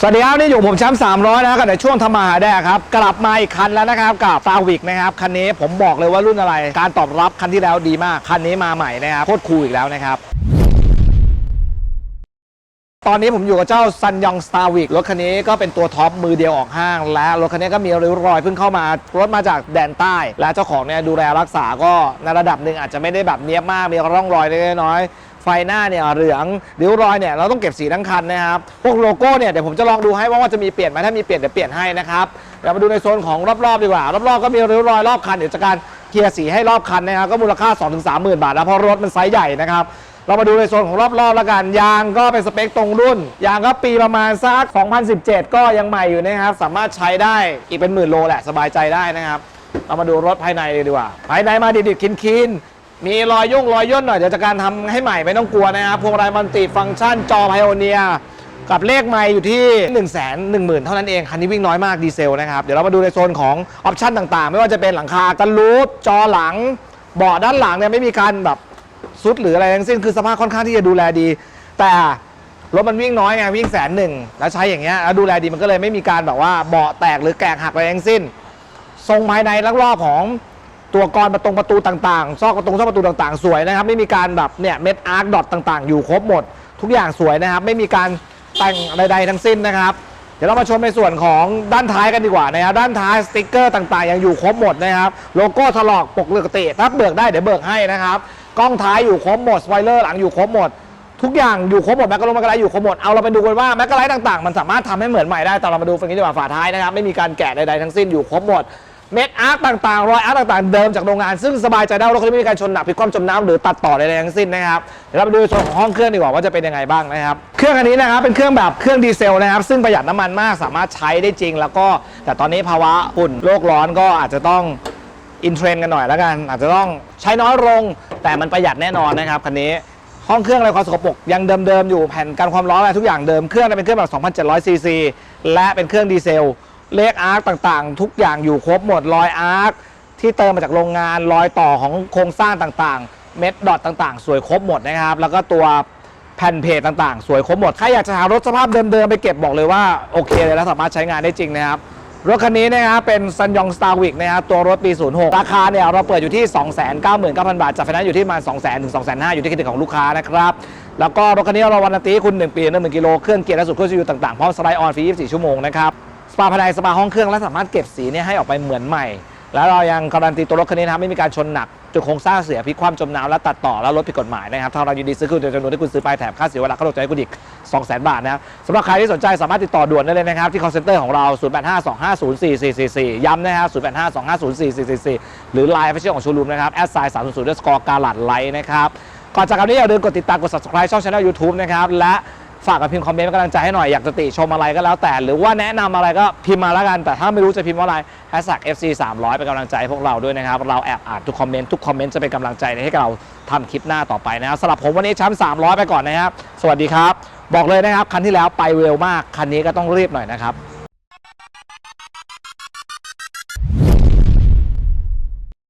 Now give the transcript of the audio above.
สวัสดีครับ นี่อยู่ผมแชมป์300 นะครับกับในช่วงทำมาหาแดกครับ กลับมาอีกคันแล้วนะครับ กับฟาวิกนะครับ คันนี้ผมบอกเลยว่ารุ่นอะไร การตอบรับคันที่แล้วดีมาก คันนี้มาใหม่นะครับ โคตรคูลอีกแล้วนะครับ ตอนนี้ผมอยู่กับเจ้าซันยองสตาร์วิกรถคันนี้ก็เป็นตัวท็อปมือเดียวออกห้าง และรถคันนี้ก็มีริ้วรอยเพิ่งเข้ามา รถมาจากแดนใต้ และเจ้าของเนี่ยดูแลรักษาก็ในระดับหนึ่งอาจจะไม่ได้แบบเนี้ยบมาก มีร่องรอยเล็กๆน้อยๆไฟหน้าเนี่ยเหลืองริ้วรอยเนี่ยเราต้องเก็บสีทั้งคันนะครับ พวกโลโก้เนี่ยเดี๋ยวผมจะลองดูให้ว่าจะมีเปลี่ยนไหมถ้ามีเปลี่ยนเดี๋ยวเปลี่ยนให้นะครับเดี๋ยวมาดูในโซนของรอบๆดีกว่ารอบๆก็มีริ้วรอยรอบคันเดี๋ยวจะการเคลียร์สีให้รอบคันนะครับก็มูลค่า 2-3หมื่นบาทนะเพราะรถมันไซส์ใหญ่นะครับ เรามาดูในโซนของรอบๆแล้วกัน ยางก็เป็นสเปคตรงรุ่น ยางก็ปีประมาณสัก 2017 ก็ยังใหม่อยู่นะครับ สามารถใช้ได้อีกเป็นหมื่นโลแหละ สบายใจได้นะครับ เรามาดูรถภายในเลยดีกว่า ภายในมาดิบๆคินๆมีรอยยุ่งรอยย่นหน่อยเดี๋ยวจะการทำให้ใหม่ไม่ต้องกลัวนะครับพวงมาลัยมันติฟังก์ชันจอไพโอเนียกับเลขไม่อยู่ที่1 1 0 0 0 0เท่านั้นเอง คันนี้วิ่งน้อยมากดีเซลนะครับ เดี๋ยวเรามาดูในโซนของออปชันต่างๆ ไม่ว่าจะเป็นหลังคากันรูปจอหลังเบาะด้านหลังเนี่ยไม่มีการแบบ ซุดหรืออะไรทั้งสิ้นคือสภาพค่อนข้างที่จะดูแลดี แต่รถมันวิ่งน้อยไงวิ่งแสนหนึ่งแล้วใช้อย่างเงี้ยแล้วดูแลดีมันก็เลยไม่มีการแบบว่าเบาะแตกหรือแกกหักอะไรทั้งสิ้น ทรงภายในลักรอบของตัวกรประตงประตูต่างๆ ซอกประตูซอกประตูต่างๆ สวยนะครับ ไม่มีการแบบเนี่ยเม็ดอาร์คดอทต่างๆ อยู่ครบหมด ทุกอย่างสวยนะครับ ไม่มีการแต่งอะไรใดทั้งสิ้นนะครับ เดี๋ยวเรามาชมในส่วนของด้านท้ายกันดีกว่านะครับ ด้านท้ายสติกเกอร์ต่างๆ ยังอยู่ครบหมดนะครับ โลโก้ถลอกปกปกติถ้าเบิกได้เดี๋ยวเบิกให้นะครับ กล้องท้ายอยู่ครบหมดสไวเลอร์หลังอยู่ครบหมด ทุกอย่างอยู่ครบหมดแมกกาโลแมกกาไลท์อยู่ครบหมดเอาเราไปดูกันว่าแมกกาไลท์ต่างๆ มันสามารถทำให้เหมือนใหม่ได้แต่เรามาดูฝั่งนี้ดีกว่าฝาท้ายนะครับไม่มีการแกะใดๆทั้งสิ้นอยู่ครบหมดเม็ดอาร์คต่างๆรอยอาร์คต่างๆเดิมจากโรงงานซึ่งสบายใจได้ว่ารถคันนี้ไม่มีการชนหนักพลิกคว่ำจมน้ำหรือตัดต่อใดๆทั้งสิ้นนะครับเดี๋ยวเราไปดูในส่วนของห้องเครื่องดีกว่าว่าจะเป็นยังไงบ้างนะครับเครื่องอันนี้นะครับเป็นเครื่องแบบเครื่องดีเซลนะครับซึ่งประหยัดน้ำมันมากสามารถใช้ได้จริง แล้วก็แต่ตอนนี้ภาวะฝุ่นโลกร้อนก็อาจจะต้อง อินเทรนกันหน่อยแล้วกัน อาจจะต้องใช้น้อยลงแต่มันประหยัดแน่นอนนะครับคันนี้ห้องเครื่องอะไรความสกปรกยังเดิมๆอยู่แผ่นกันความร้อนอะไรทุกอย่างเดิมเครื่องเป็นเครื่องแบบ 2,700ซีซีและเป็นเครื่องดีเซลเลขอาร์คต่างๆ ทุกอย่างอยู่ครบหมดรอยอาร์คที่เติมมาจากโรงงานรอยต่อของโครงสร้างต่างๆ เม็ดดอทต่างๆ สวยครบหมดนะครับ แล้วก็ตัวแผ่นเพจต่างๆ สวยครบหมดใครอยากจะหารถสภาพเดิมๆไปเก็บบอกเลยว่าโอเคเลยแล้วสามารถใช้งานได้จริงนะครับ รถคันนี้นะครับเป็นซันยองสตาร์วิกนะครับตัวรถปี 06 ราคาเนี่ยเราเปิดอยู่ที่ 299,000 บาทจัดไฟแนนซ์อยู่ที่ประมาณ 200,000ถึง2 5 0 0 0 อยู่ที่เครดิตของลูกค้านะครับ แล้วก็รถคันนี้เราวันตีให้คุณ 1 ปีหนึ่งกิโลเครื่องเกียร์และสุดเครื่องยูต่างๆพร้อมสไลด์ออนฟรี24 ชั่วโมงนะครับสปาภายในสปาห้องเครื่องและสามารถเก็บสีเนี่ยให้ออกไปเหมือนใหม่ แล้วเรายังการันตีตัวรถคันนี้นะครับไม่มีการชนหนักจนโครงสร้างเสียพลิกคว่ำจมน้ำและตัดต่อแล้วรถผิดกฎหมายนะครับถ้าเรายินดีซื้อคืนโดยจำนวนที่คุณซื้อไปแถมค่าเสียเวลาค่าตกใจให้คุณอีก200,000 บาทนะครับสำหรับใครที่สนใจสามารถติดต่อด่วนได้เลยนะครับที่ call center ของเรา 0852504444 ย้ำนะครับ0852504444 หรือ Line Official ของชว์รูมนะครับแอดไซน์300ด้วยสกอร์การ์ลัดไลท์นะครับก่อนจากกันนี้อย่าลืมกดติดตามกด subscribe ช่อง channel YouTube นะครับและ ฝากกับพิมพ์คอมเมนต์เป็นกำลังใจให้หน่อย อยากจะติชมอะไรก็แล้วแต่ หรือว่าแนะนำอะไรก็พิมพ์มาแล้วกัน แต่ถ้าไม่รู้จะพิมพ์ว่าอะไรแฮชแท็ก FC 300เป็นกำลังใจให้พวกเราด้วยนะครับ เราแอบอ่านทุกคอมเมนต์ทุกคอมเมนต์จะเป็นกำลังใจให้เราทำคลิปหน้าต่อไปนะครับสำหรับผมวันนี้แชมป์300 ไปก่อนนะครับสวัสดีครับ บอกเลยนะครับคันที่แล้วไปเร็วมากคันนี้ก็ต้องรีบหน่อยนะครับ